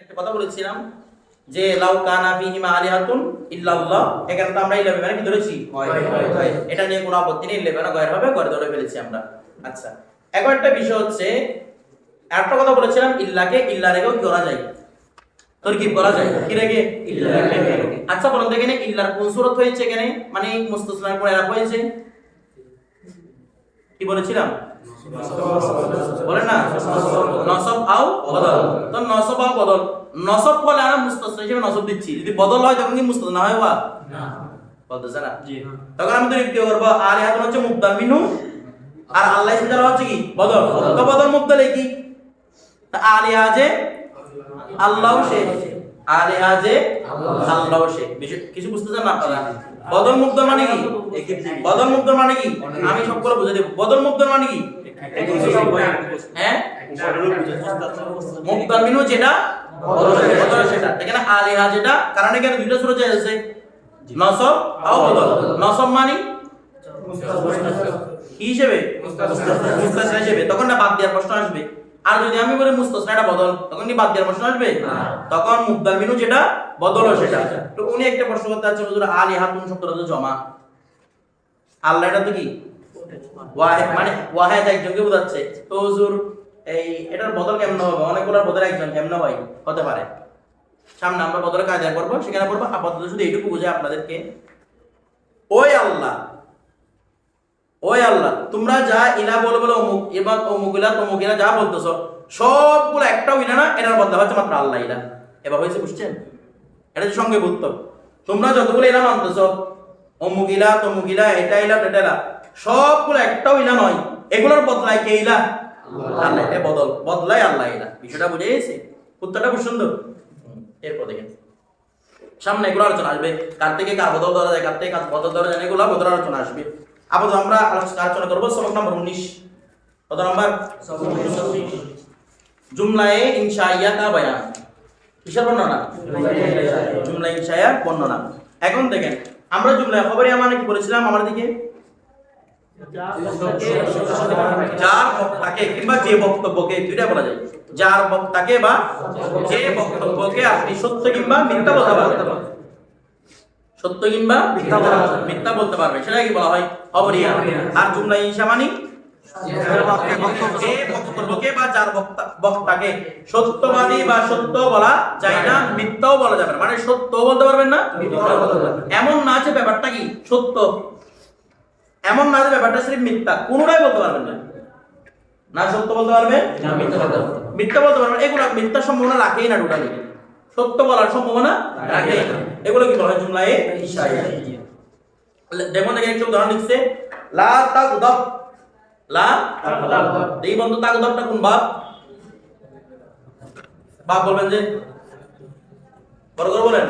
একটা কথা বলেছিলাম যে লাউ কানা ফিহিমা আলিহাতুন ইল্লাল্লাহ এখানে তো আমরা ইলেভেন মানে কি ধরেছি? এটা নিয়ে কোনো আপত্তি নেই ইলেভেন গয়ের হবে গড়ে ধরে ফেলেছি আমরা। আচ্ছা এখন একটা বিষয় হচ্ছে একটা কথা বলেছিলাম ইল্লাকে ইল্লা রেখেও কি করা যায়? তরকিব করা যায়। কি রেখে? আচ্ছা বলুন তো এখানে ইল্লার কোন সূরত হয়েছে এখানে? মানে মুস্তাসনার পরে এরা হয়েছে? কি বলেছিলাম? বলেন না? নসব আও বদল। তো নসব আও বদল। নসব বলে আমরা মুস্তাসনা হিসেবে নসব দিচ্ছি। যদি বদল হয় তখন কি মুস্তাসনা হয় বলতেছে না? তখন আমি তো রিপ্তি করব। আর এখন হচ্ছে মুবদাল মিনু। আর আল্লাহ ইসমিন জালা হচ্ছে কি? বদল। তো বদল মুবদালে কি? তা আলিয়া যে আল্লাহ সে। আলিয়া যে আল্লাহ সে। কিছু বুঝতেছেন না আপনারা? বদল মুবদল মানে কি? বদল মুবদল মানে কি? আমি সবগুলো বুঝে দেব। বদল মুবদল মানে কি? হ্যাঁ? মিনু যেটা এখানে মানে? কি হিসেবে? হিসেবে। তখন না বাদ দেওয়ার প্রশ্ন আসবে। আর যদি আমি বলি মুস্তাসনা এটা বদল তখন কি বাদ দেওয়ার প্রশ্ন আসবে? তখন মুবদাল মিনু যেটা বদল সেটা। তো উনি একটা প্রশ্ন করতে চাচ্ছেন হুজুর আলী হাতুন শব্দটা তো জমা। আল্লাহ এটা তো কি? ওয়াহেদ মানে ওয়াহেদ একজনকে বোঝাচ্ছে। তো হুজুর এই এটার বদল কেমন হবে? অনেকগুলোর বদল একজন কেমন হয়? হতে পারে। সামনে আমরা বদলের কাজ করব সেখানে পড়ব। আপাতত শুধু এইটুকু বুঝে আপনাদেরকে। ওই আল্লাহ ওই আল্লাহ তোমরা যা ইলা বলে বলে অমুক এবার অমুক ইলা তমুক ইলা যা বলতেছ সবগুলো একটাও ইলা না এটার বদলা হচ্ছে মাত্র আল্লাহ ইলা। এবার হয়েছে বুঝছেন? এটা সঙ্গে বুঝতো তোমরা যতগুলো ইলা মানতেছ অমুক ইলা তমুক ইলা এটা ইলা এটা সবগুলো একটাও ইলা নয়। এগুলোর বদলায় কে ইলা? আল্লাহ। এটা বদল বদলায় আল্লাহ ইলা। বিষয়টা বুঝে গেছে? উত্তরটা খুব সুন্দর। এরপর দেখেন। সামনে এগুলো আলোচনা আসবে। কার থেকে কার বদল ধরা যায় কার থেকে কার বদল ধরা যায় এগুলো বদল আলোচনা আসবে। আপাতত আমরা আলোচনা করব সবক নম্বর উনিশ। কত নম্বর। জুমলায়ে ইনশাইয়া কা বয়ান। কিসের বর্ণনা? জুমলা ইনশাইয়া বর্ণনা। এখন দেখেন, আমরা জুমলা খবরে মানে কি বলেছিলাম আমার দিকে? যার বক্তাকে কিংবা যে বক্তব্যকে, দুইটা বলা যায়। যার বক্তাকে বা যে বক্তব্যকে আপনি সত্য কিংবা মিথ্যা কথা বলতে পারবেন সত্য কিংবা মিথ্যা বলতে পারবে সেটা কি বলা হয়? অবরিয়া। আর জুমলা ইনশা মানে বক্তাকে। সত্যবাদী বা সত্য বলা যায় না মিথ্যাও বলা যাবে মানে সত্য বলতে পারবেন না এমন না যে ব্যাপারটা কি? সত্য। এমন না যে ব্যাপারটা সির্ফ মিথ্যা। কোনোটাই বলতে পারবেন না। না সত্য বলতে পারবেন? মিথ্যা বলতে পারবেন এগুলো মিথ্যার সম্ভাবনা রাখেই না টোটালি। সত্য বলার সম্ভাবনা রাখেই না এগুলো কি বলা হয়? জুমলায়ে যেমন এখানে একটা উদাহরণ লিখছে? লা তাগদাব। লা এই বন্ধু তাগদাবটা কোন বাপ? বাপ বলবেন যে বড় করে বলেন।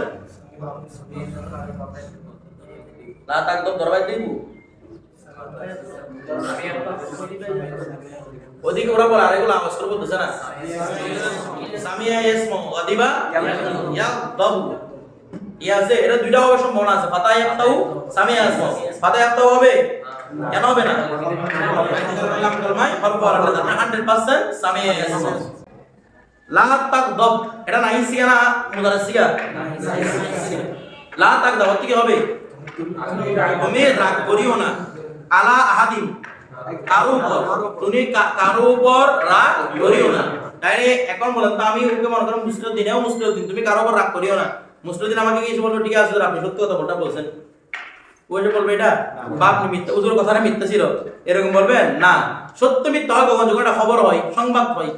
লা তাগদাব দরবাই দিব ওদিকে ওরা বলে আরেগুলো আওয়াজ করে বলতেছে না সামিয়া ইয়াসমু গাদিবা ইয়াগদাবু ইয়াসে এটা দুইটা হবে সম্ভাবনা আছে। ফাতা ইয়াক্তাউ সামিয়া ইয়াসমু ফাতা ইয়াক্তাউ হবে? কেন হবে না? আর 100% সামিয়া ইয়াসমু লা তাগদাব। এটা নাই সিগা না মুদারাস সিগা? লা তাগদাব। কি হবে? তুমি রাগ করিও না। আলা আহাদিন। কারও উপর তুমি কারও উপর রাগ করিও না। তাই এখন বলেন তো আমি ওকে মনে করেন মুসলিম দিনেও মুসলিম দিন তুমি কারও উপর রাগ করিও না। মুসলিম দিন আমাকে কিছু বলল ঠিক আছে আপনি সত্যি কথা বলটা বলছেন। ও এসে বলবে এটা বাপ মিথ্যা উজুর কথাটা মিথ্যা ছিল। এরকম বলবেন না সত্য মিথ্যা হয় কখন? যখন একটা খবর হয় সংবাদ হয়।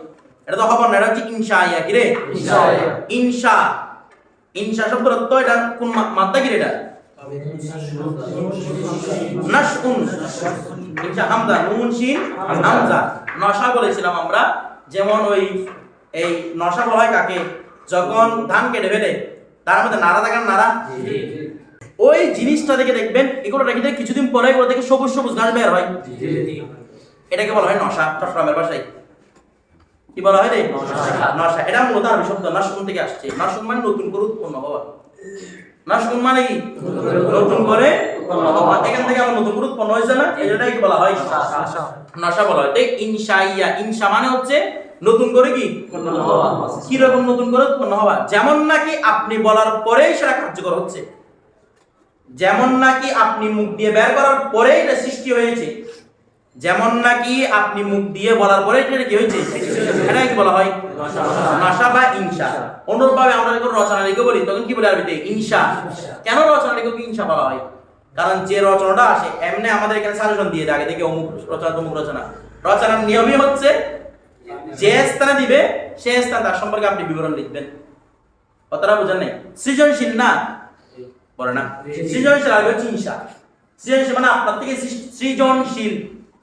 এটা তো খবর না এটা হচ্ছে ইনশা ইয়া কি রে? ইনশা ইনশা শব্দের অর্থ এটা কোন মাত্রা কি রে এটা? নাশউন। হামজা নুন শিন হামজা। নশা বলেছিলাম আমরা যেমন ওই এই নশা বলা হয় কাকে? যখন ধান কেটে ফেলে তার মধ্যে নাড়া থাকে নাড়া? ওই জিনিসটা দেখে দেখবেন এগুলো রেখে কিছুদিন পরে এগুলো দেখে সবুজ সবুজ ঘাস বের হয়। এটাকে বলা হয় নশা চট্টগ্রামের ভাষায়। কি বলা হয় রে? নশা। এটা মূলত আরবি শব্দ নাশুন থেকে আসছে। নাশুন মানে নতুন করে উৎপন্ন হওয়া। নাশুন মানে কি? নতুন করে উৎপন্ন হয়েছে না? এটাই বলা হয় নশা। বলা হয়। তাই ইনশাইয়া ইনশা মানে হচ্ছে নতুন করে কি? কি রকম নতুন করে উৎপন্ন হওয়া? যেমন নাকি আপনি বলার পরেই সেটা কার্যকর হচ্ছে। যেমন নাকি আপনি মুখ দিয়ে বের করার পরেই এটা সৃষ্টি হয়েছে। যেমন নাকি আপনি মুখ দিয়ে বলার পরে এটা কি হয়েছে? এটা কি বলা হয়? নাশা বা ইনসা অনুরূপভাবে আমরা যখন রচনা লিখে বলি তখন কি বলে আরবিতে? ইনসা কেন রচনা লিখে ইনসা বলা হয়। কারণ যে রচনাটা আসে এমনি আমাদের এখানে সাজেশন দিয়ে দেয় আগে থেকে অমুক রচনা তমুক রচনা। রচনার নিয়মই হচ্ছে যে স্থানে দিবে সে স্থান তার সম্পর্কে আপনি বিবরণ লিখবেন। কথাটা বুঝেন নাই? সৃজনশীল না? বলে না। সৃজনশীল হচ্ছে ইনসা সৃজনশীল মানে আপনার থেকে সৃজনশীল।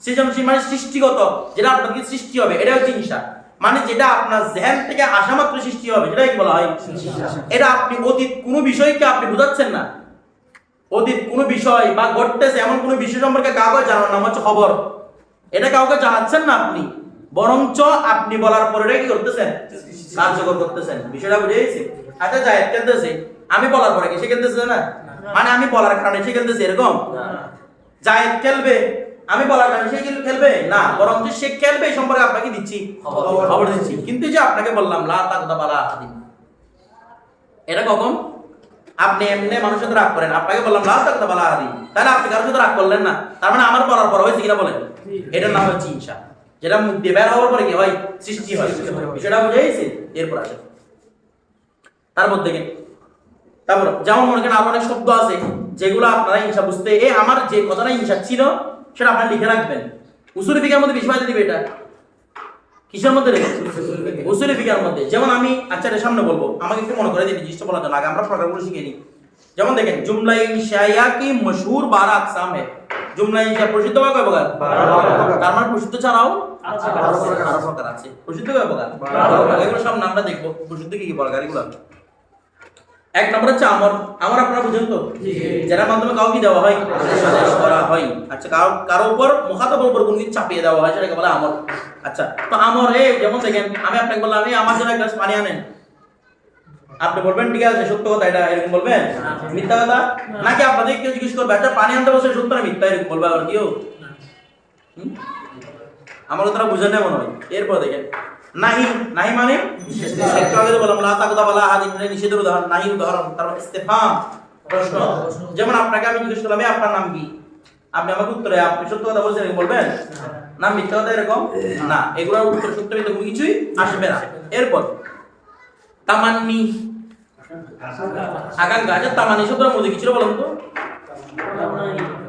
সৃজনশীল মানে সৃষ্টিগত যেটা আপনার থেকে সৃষ্টি হবে এটা হচ্ছে ইনসা মানে যেটা আপনার জেহেন থেকে আসা মাত্র সৃষ্টি হবে সেটাই বলা হয়? এটা আপনি অতীত কোনো বিষয়কে আপনি বোঝাচ্ছেন না। অতীত কোনো বিষয় বা ঘটতেছে এমন কোনো বিষয় সম্পর্কে কাউকে জানার নাম হচ্ছে খবর। এটা কাউকে জানাচ্ছেন না আপনি। বরঞ্চ আপনি বলার পরে কি করতেছেন? কার্যকর করতেছেন। বিষয়টা বুঝে গেছি? আচ্ছা জায়েদ খেলতেছে আমি বলার পরে কি সে খেলতেছে না? মানে আমি বলার কারণে সে খেলতেছে এরকম? জায়েদ খেলবে আমি বলার কারণে সে খেল- খেলবে? না বরঞ্চ সে খেলবে এই সম্পর্কে আপনাকে দিচ্ছি। খবর। দিচ্ছি। কিন্তু যে আপনাকে বললাম লা তাকদা বালা আহাদিন। এটা কখন? আপনি এমনি মানুষের সাথে রাগ করেন। আপনাকে বললাম লা তাকদা বালা আহাদিন তাহলে আপনি কারোর সাথে রাগ করলেন না। তার মানে আমার বলার পর হয়েছে কিনা বলেন? এটার নাম হচ্ছে ইনসা যেটা মুখ দিয়ে বের হওয়ার পরে কি হয়? সৃষ্টি হয়। সেটা বুঝে গেছে? এরপর আসে। মধ্যে দেখেন তারপর, যেমন মনে করেন আরও অনেক শব্দ আছে, যেগুলো আপনারা ইনসা বুঝতে এ আমার যে কথাটা ইনসা ছিল, সেটা আপনারা লিখে রাখবেন। উসুরি ফিকার মধ্যে বেশি ফায়দা দিবে এটা। কিসের মধ্যে রেখেছে? ফিকার মধ্যে। যেমন আমি আচ্ছা এটা সামনে বলব আমাকে একটু মনে করে দিন জিনিসটা জন্য। আগে আমরা বলে শিখে নিই। যেমন দেখেন জুমলা ইনশাইয়া কি মশহুর বারা আকসাম জুমলা ইনশা প্রসিদ্ধ কয় প্রকার? তার মানে প্রসিদ্ধ ছাড়াও। আরও প্রকার আছে। প্রসিদ্ধ কয় প্রকার? এগুলো দেখব প্রসিদ্ধ কি কি প্রকার এগুলো এক নম্বর হচ্ছে আমর। আমর আপনারা বুঝেন তো। যার মাধ্যমে কাউকে দেওয়া হয় আদেশ করা হয়। আচ্ছা কারও কারও উপর মুখাতবের উপর কোনো কিছু চাপিয়ে দেওয়া হয় সেটাকে বলে আমর। আচ্ছা তো আমর এ যেমন দেখেন আমি আপনাকে বললাম আমি আমার জন্য এক গ্লাস পানি আনেন। আপনি বলবেন ঠিক আছে সত্য কথা এটা এরকম বলবেন? মিথ্যা কথা? নাকি আপনাদের কেউ জিজ্ঞেস করবে আচ্ছা পানি আনতে বসে সত্য না মিথ্যা? এরকম বলবে আবার কেউ? আমার কথাটা বুঝে নেই মনে হয়। এরপর দেখেন নাহি নাহি মানে একটু আগে বললাম লা তাকদা বালা হাদিন মানে নিষেধের উদাহরণ নাহি উদাহরণ তারপর ইস্তেফাম প্রশ্ন যেমন আপনাকে আমি জিজ্ঞেস করলাম আপনার নাম কি আপনি আমাকে উত্তরে আপনি সত্য কথা বলছেন বলবেন না মিথ্যা কথা এরকম না এগুলোর উত্তর সত্য মিথ্যা কোনো কিছুই আসবে না এরপর তামান্নি আকাঙ্ক্ষা আচ্ছা তামান্নি শব্দের মধ্যে কি ছিল বলুন তো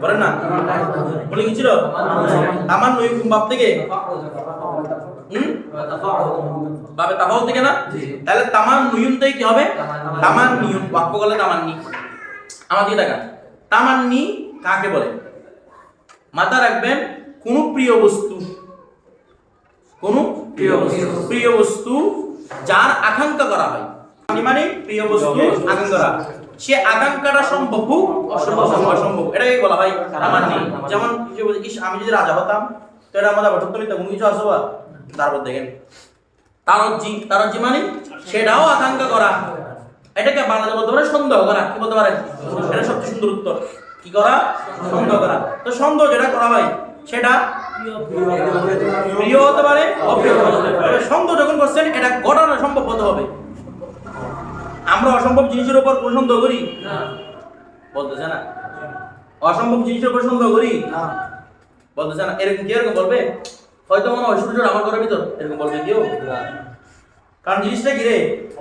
বলেন না বলে কি ছিল তামান নই বাপ থেকে বাবে তাফাউত থেকে না? তাহলে তামান নুয়ুন থেকে কি হবে? তামান নিয়ুন। বাক্য বলে তামান্নি আমার দিকে তাকান তামান্নি কাকে বলে? মাথা রাখবেন কোন প্রিয় বস্তু। কোন প্রিয় বস্তু। প্রিয় বস্তু। যার আকাঙ্ক্ষা করা হয়। মানে প্রিয় বস্তু আকাঙ্ক্ষা করা। সে আকাঙ্ক্ষাটা সম্ভব হোক অসম্ভব অসম্ভব। এটাকে বলা হয় তামান্নি যেমন আমি যদি রাজা হতাম তো এটা আমাদের মিথ্যা কোনো কিছু আসব তারপর দেখেন তারজ্জি তারজ্জি মানে সেটাও আকাঙ্ক্ষা করা। এটাকে বাংলাতে বলতে পারে সন্দেহ করা কি বলতে পারেন? এটা সবচেয়ে সুন্দর উত্তর। কি করা? সন্দেহ করা। তো সন্দেহ যেটা করা হয় সেটা প্রিয় হতে পারে অপ্রিয় হতে পারে। সন্দেহ যখন করছেন এটা ঘটানো সম্ভব হতে হবে। আমরা অসম্ভব জিনিসের উপর কোন সন্দেহ করি? বলতেছে না। অসম্ভব জিনিসের উপর সন্দেহ করি? বলতেছে না। এরকম কি এরকম বলবে? হয়তো মনে হয় সূর্য আমার ঘরের ভিতর এরকম বলবে কেউ? কারণ জিনিসটা কি রে?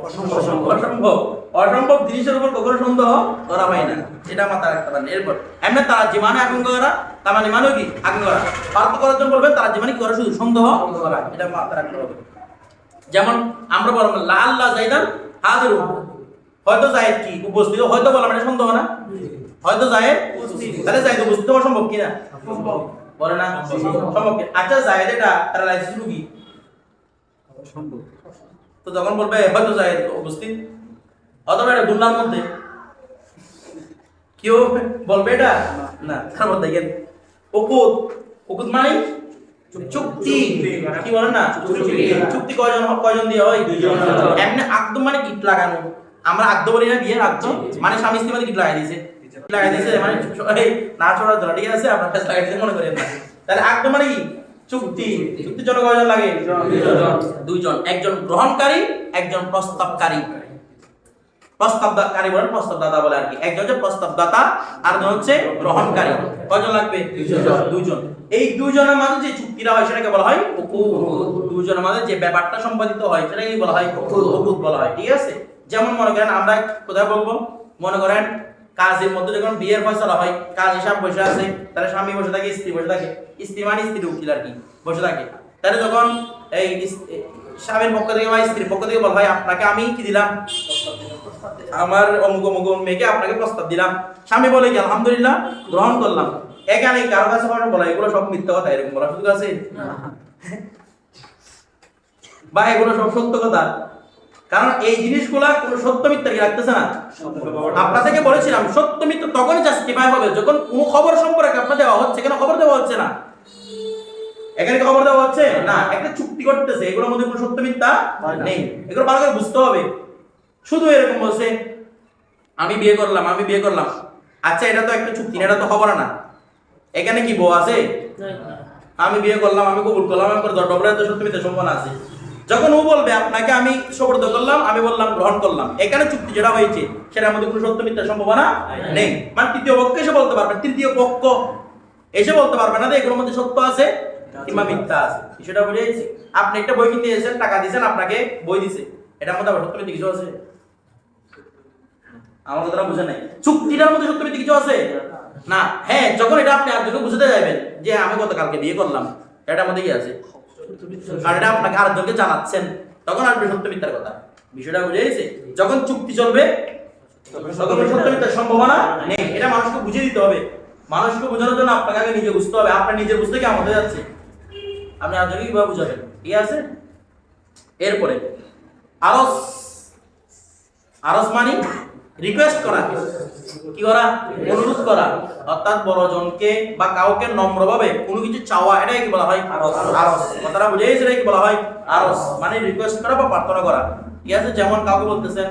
অসম্ভব। অসম্ভব। জিনিসের উপর কখনো সন্দেহ করা হয় না। এটা মাথায় রাখতে পারেন এরপর এমনি তারা জীবনে আকাঙ্ক্ষা করা তার মানে মানে কি? আকাঙ্ক্ষা করা পার্থ করার জন্য বলবেন তারা জীবনে কি করা শুধু? সন্দেহ? করা এটা মাথায় রাখতে হবে। যেমন আমরা বললাম লা আল্লাহ জাইদান হাজির। হয়তো জায়েদ কি? উপস্থিত। হয়তো বললাম এটা সন্দেহ না? হয়তো জায়েদ? তাহলে জায়েদ উপস্থিত হওয়া সম্ভব কিনা বলে না সম্ভব আচ্ছা জায়েদ এটা প্যারালাইসিস রোগী। তো তখন বলবে হয়তো জায়েদ উপস্থিত। অথবা এটা দুর্নার মধ্যে। কেউ বলবে এটা? না তার মধ্যে দেখেন। উকুদ উকুদ মানে চুক্তি। কি বলেন না? চুক্তি। কয়জন কয়জন দিয়ে হয়? দুইজন। এমনি আকদম মানে গিট লাগানো। আমরা আকদ বলি না বিয়ের আকদ মানে স্বামী স্ত্রী মানে গিট লাগাই দিয়েছে। লাগাই দিয়েছে মানে এই না ছোড়ার জন্য ঠিক আছে আপনার কাছে লাগাই দিয়েছে মনে করেন না। তাহলে আকদ মানে কি? চুক্তি। চুক্তির জন্য কয়জন লাগে? দুইজন। একজন গ্রহণকারী একজন প্রস্তাবকারী। প্রস্তাবকারী বলেন প্রস্তাবদাতা বলে আর কি। একজন হচ্ছে প্রস্তাবদাতা আর হচ্ছে গ্রহণকারী। কয়জন লাগবে? দুইজন। এই দুইজনের মাঝে যে চুক্তিটা হয় সেটাকে বলা হয় দুইজনের মাঝে যে ব্যাপারটা সম্পাদিত হয় সেটাকে বলা হয় বলা হয় ঠিক আছে? যেমন মনে করেন আমরা কোথায় বলব? মনে করেন কাজের মধ্যে যখন বিয়ের ফয়সালা হয় কাজ হিসাব বসে আছে তাহলে স্বামী বসে থাকে স্ত্রী বসে থাকে। স্ত্রী মানে স্ত্রী উকিল আর কি বসে থাকে। তাহলে যখন এই স্বামীর পক্ষ থেকে বা স্ত্রীর পক্ষ থেকে বলা হয় আপনাকে আমি কি দিলাম? আমার অমুক অমুক মেয়েকে আপনাকে প্রস্তাব দিলাম। স্বামী বলে কি আলহামদুলিল্লাহ গ্রহণ করলাম। এখানে কারও কাছে বলা এগুলো সব মিথ্যা কথা এরকম বলা সুযোগ আছে? বা এগুলো সব সত্য কথা। কারণ এই জিনিসগুলা কোনো সত্য মিথ্যা কি রাখতেছে না? আপনাদেরকে বলেছিলাম সত্য মিথ্যা তখনই জাস্টিফাই হবে যখন কোনো খবর সম্পর্কে আপনার দেওয়া হচ্ছে কেন খবর দেওয়া হচ্ছে না। এখানে খবর দেওয়া হচ্ছে? না একটা চুক্তি করতেছে এগুলোর মধ্যে কোনো সত্য মিথ্যা নেই। এগুলো ভালো করে বুঝতে হবে। শুধু এরকম বলছে আমি বিয়ে করলাম আমি বিয়ে করলাম। আচ্ছা এটা তো একটা চুক্তি না, এটা তো খবর না। এখানে কি বউ আছে? আমি বিয়ে করলাম আমি কবুল করলাম আমি করে তো সত্য মিথ্যা সম্ভাবনা আছে। যখন ও বলবে আপনাকে আমি সবর্দ করলাম আমি বললাম গ্রহণ করলাম। এখানে চুক্তি যেটা হয়েছে সেটার মধ্যে কোনো সত্য মিথ্যা সম্ভাবনা নেই। মানে তৃতীয় পক্ষ এসে বলতে পারবে তৃতীয় পক্ষ এসে বলতে পারবে না যে এগুলোর মধ্যে সত্য আছে কিংবা মিথ্যা আছে। সেটা বুঝে গেছি? আপনি একটা বই কিনতে এসেছেন টাকা দিয়েছেন আপনাকে বই দিছে। এটার মধ্যে আবার সত্য মিথ্যা কিছু আছে? আমার কথাটা বুঝে নাই। চুক্তিটার মধ্যে সত্য মিথ্যা কিছু আছে? না। হ্যাঁ যখন এটা আপনি আরেকজনকে বুঝতে যাবেন যে আমি গতকালকে বিয়ে করলাম। এটার মধ্যে কি আছে? আর এটা আপনাকে আরেকজনকে জানাচ্ছেন, তখন আসবে সত্য মিথ্যার কথা। বিষয়টা বুঝে গেছে? যখন চুক্তি চলবে, তখন সত্য মিথ্যার সম্ভাবনা নেই। এটা মানুষকে বুঝিয়ে দিতে হবে। মানুষকে বোঝানোর জন্য আপনাকে আগে নিজে বুঝতে হবে। আপনার নিজে বুঝতে কি আমাদের যাচ্ছে আপনি আরেকজনকে কীভাবে বুঝাবেন? ঠিক আছে? এরপরে, আরস। আরস মানে? রিকোয়েস্ট করা। কি করা? অনুরোধ করা। অর্থাৎ বড়জনকে বা কাউকে নম্রভাবে কোনো কিছু চাওয়া এটাই কি বলা হয়? আরস। কথাটা বুঝে এটাই কি বলা হয়? আরস। মানে রিকোয়েস্ট করা বা প্রার্থনা করা। ঠিক আছে যেমন কাউকে বলতেছেন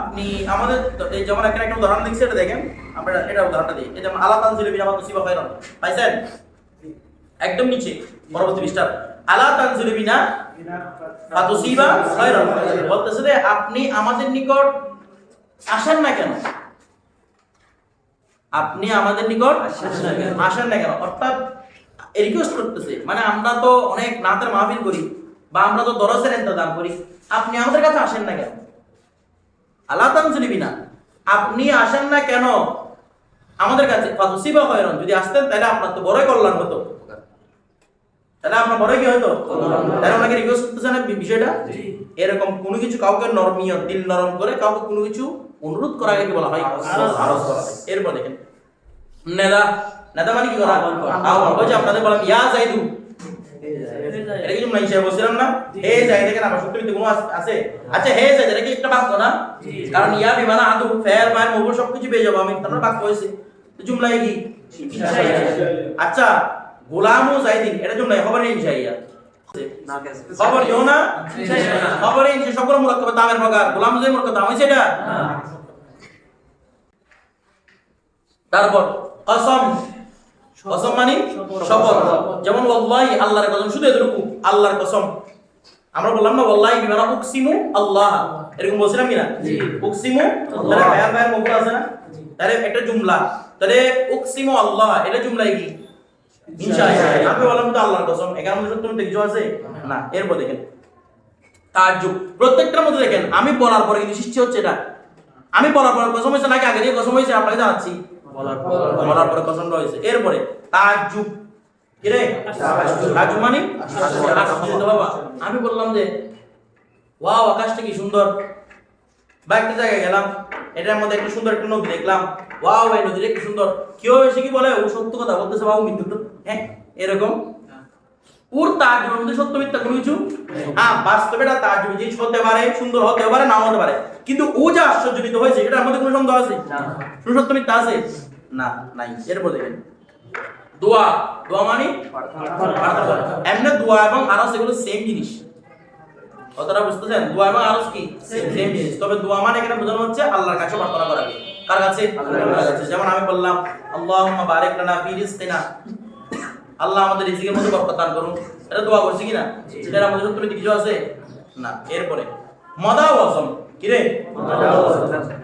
আপনি আমাদের এই যেমন এখানে একটা উদাহরণ দেখছি এটা দেখেন। আমরা এটা উদাহরণটা দিই। এই যেমন আল্লাহ তানজিল বিনা মাতুসিবা খায়রান পাইছেন একদম নিচে পরবর্তী পৃষ্ঠা আলা তানজিল বিনা ফাতুসিবা খায়রান বলতেছে যে আপনি আমাদের নিকট আসেন না কেন? আপনি আমাদের নিকট আসেন না কেন? অর্থাৎ রিকোয়েস্ট করতেছে মানে আমরা তো অনেক নাতের মাহফিল করি বা আমরা তো দরসের ইন্তজাম করি আপনি আমাদের কাছে আসেন না কেন? আল্লাহ তানজিল না আপনি আসেন না কেন? আমাদের কাছে ফাতুসিবা খায়রান যদি আসতেন তাহলে আপনার তো বড়ই কল্যাণ হতো। তাহলে আপনার বড় কি হতো তাহলে ওনাকে রিকোয়েস্ট করতেছেন এই বিষয়টা? এরকম কোনো কিছু কাউকে নরমিয় দিল নরম করে কাউকে কোনো কিছু অনুরোধ করা কি বলা হয়? আরজ করা হয় এরপর দেখেন। নেদা নেদা মানে কি করা আহ্বান ওই যে আপনাদের বললাম ইয়া জাইদু এটা কি নাই বলছিলাম না? হে জাইদ আমার সত্যি মিথ্যে কোনো আছে? আচ্ছা হে জাইদ এটা কি একটা বাক্য না? কারণ ইয়া বিমানা আদু মান মবুল সবকিছু পেয়ে যাব আমি। তারপর বাক্য হয়েছে। তো জুমলায় কি? আচ্ছা গোলাম ও জাইদিন এটা জুমলায় খবর নেই ইনশাইয়া খবর না। খবর যে সকল মুরাক্কাব দামের প্রকার। গোলাম যে মুরাক্কাব দাম হইছে এটা? তারপর কসম। কসম মানে শপথ। যেমন ওয়াল্লাহি আল্লাহর কসম শুধু এতটুকু আল্লাহর কসম আমরা বললাম না ওয়াল্লাহি বিমানা উকসিমু আল্লাহ এরকম বলছিলাম কি না? উকসিমু তাহলে ভাইয়ার ভাইয়ার মুখ আছে না? তাহলে একটা জুমলা। তাহলে উকসিমু আল্লাহ এটা জুমলা কি? ইনশাআল্লাহ। আমি বললাম তো আল্লাহর কসম। এখানে মধ্যে সত্য কিছু আছে? না। এরপর দেখেন। তাজ্জুব। প্রত্যেকটার মধ্যে দেখেন আমি বলার পরে কিন্তু সৃষ্টি হচ্ছে এটা। আমি বলার পরে কসম হয়েছে নাকি আগে দিয়ে কসম হয়েছে? আপনাকে জানাচ্ছি। বলার পরে কসম রয়েছে এরপরে তাজুব কিরে তাজুব মানে? বাবা। আমি বললাম যে আকাশটা কি সুন্দর। বা একটা জায়গায় গেলাম। এটার মধ্যে একটা সুন্দর একটা নদী দেখলাম। ওয়াও, এই নদীটা কি সুন্দর। কেউ এসে কি বলে? ও সত্য কথা বলতেছে, বাবু মৃত্যু হ্যাঁ এরকম। ওর মধ্যে সত্য মিথ্যা কোনো কিছু? হ্যাঁ বাস্তবে এটা তাজুব জিনিস হতে পারে সুন্দর হতে পারে নাও হতে পারে। কিন্তু ও যা আশ্চর্যজনিত হয়েছে এটার মধ্যে কোনো সন্দেহ আছে? কোনো সত্য মিথ্যা আছে? না নাই। এরপর দেখেন। দোয়া। দোয়া মানে? এমনি দোয়া এবং আরস এগুলো সেম জিনিস। কথাটা বুঝতেছেন? দোয়া এবং আরস কি? সেম জিনিস। তবে দোয়া মানে এখানে বোঝানো হচ্ছে আল্লাহর কাছে প্রার্থনা করা। কার কাছে? কাছে। যেমন আমি বললাম আল্লাহুম্মা বারিক লানা ফি রিজকিনা। আল্লাহ আমাদের রিজিকের মধ্যে বরকত দান করুন। এটা দোয়া করছি কিনা এটার আমাদের সত্যি কিছু আছে? না এরপরে। মদা ওয়াজম কি রে?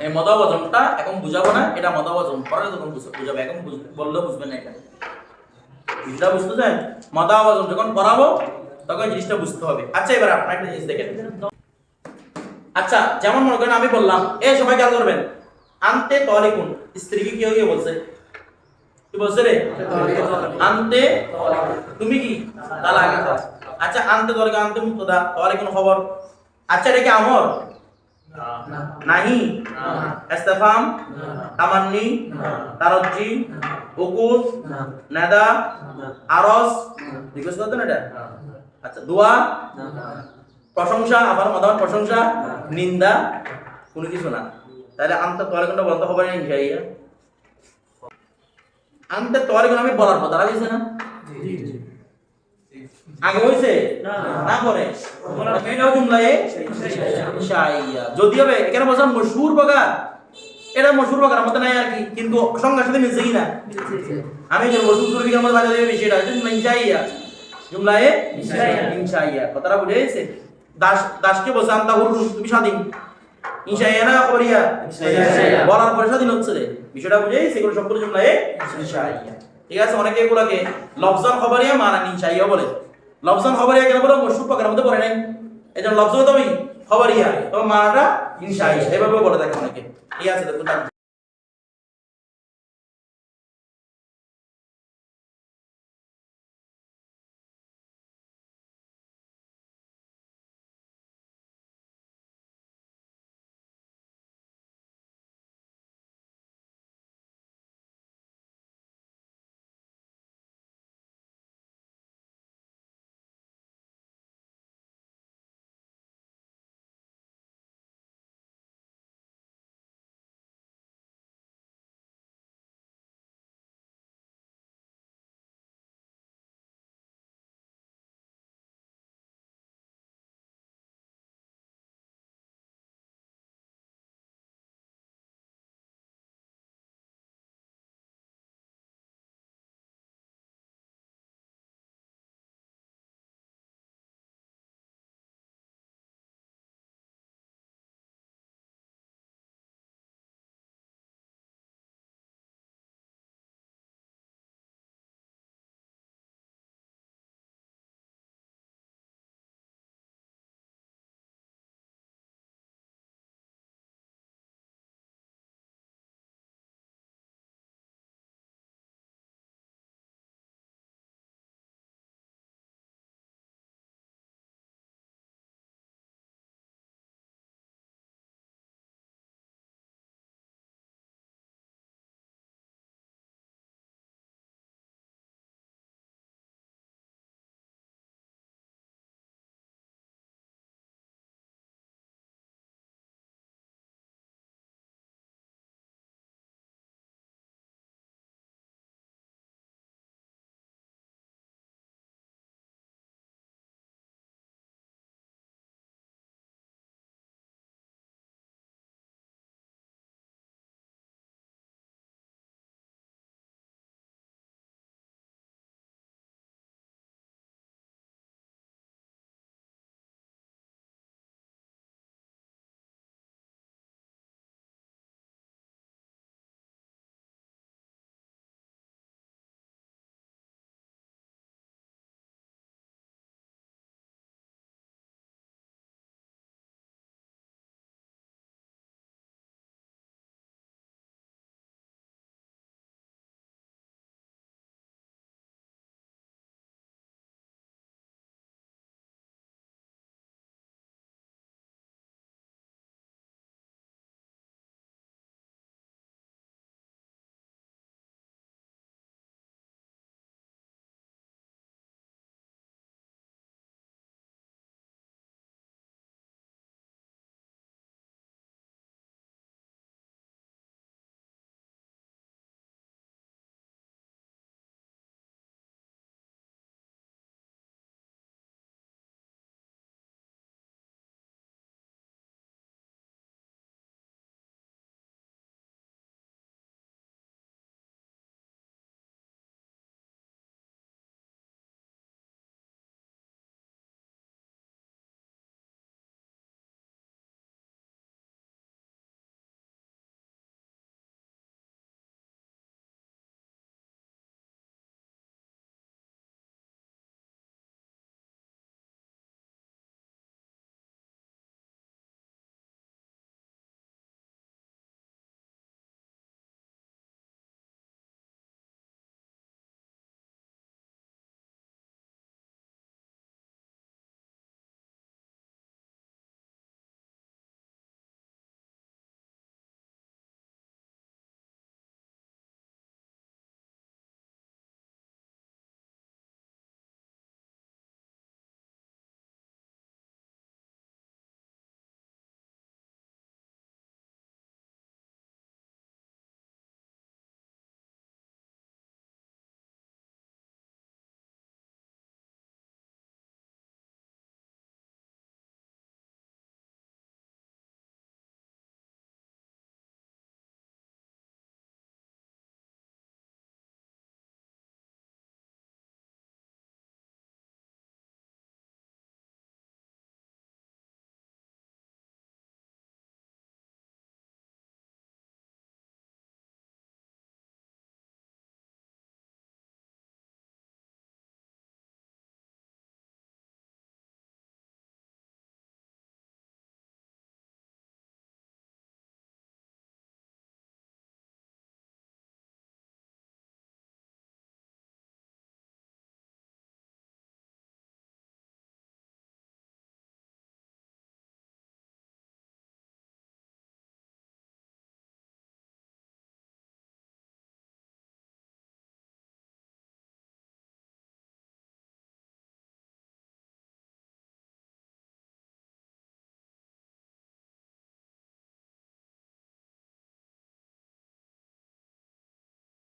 এই মদা ওয়াজমটা এখন বুঝাবো না এটা মদা ওয়াজম পরে বুঝ- বুঝাবো এখন বুঝ- বললেও বুঝবেন না এটা। জিনিসটা বুঝতে চান? মদা ওয়াজম যখন পড়াবো তখন জিনিসটা বুঝতে হবে। আচ্ছা এবার আপনার একটা জিনিস দেখেন। আচ্ছা যেমন মনে করেন আমি বললাম এ সবাই খেয়াল করবেন। আনতে তরিকুন স্ত্রীকে কি হয়ে বলছে কি বলছে রে? আনতে তুমি কি? তালাক আচ্ছা আনতে তরিক আনতে মুক্তদা তরিকুন খবর? আচ্ছা এটা কি আমর? নাহি? ইস্তেফাম তামান্নি? তারজ্জি? উকুদ নাদা? আরস? রিকোয়েস্ট করতেন এটা? আচ্ছা দোয়া? প্রশংসা আবার মতামত প্রশংসা, নিন্দা, কোনো কিছু না। তাহলে আনতে তোয়ালিগুনটা বন্ধ হবে না ইনশাইয়া আনতে তোয়ালিগুন আমি বলার কথা লাগছে না? আগে হইছে? না জুমলায় যদি হবে এখানে বলছিলাম মশহুর বাগা এটা মশহুর বাগার মতো নাই আর কি কিন্তু সংজ্ঞার সাথে মিলছে কি না? আমি যে মশহুর সুরবিকার মধ্যে বাজা দেবে বিষয়টা জুমলা ইনশাইয়া জুমলায় ইনশাইয়া কথাটা বুঝে গেছে? দাস দাসকে বলছে আন্তা হুরুন তুমি স্বাধীন। করিয়া। বলার পরে স্বাধীন হচ্ছে রে। বিষয়টা সেগুলো সবগুলো জুমলায় ঠিক আছে অনেকে এগুলোকে লফজান খবরিয়া মানা ইনশাইয়া বলে। লফজান খবরিয়া কেন বলে? মশহুর পাকার মধ্যে পড়ে নাই। এই জন্য লফজ তুমি খবরিয়া। তোমার মানাটা ইনশাইয়া এভাবে বলে থাকে অনেকে। ঠিক আছে দেখুন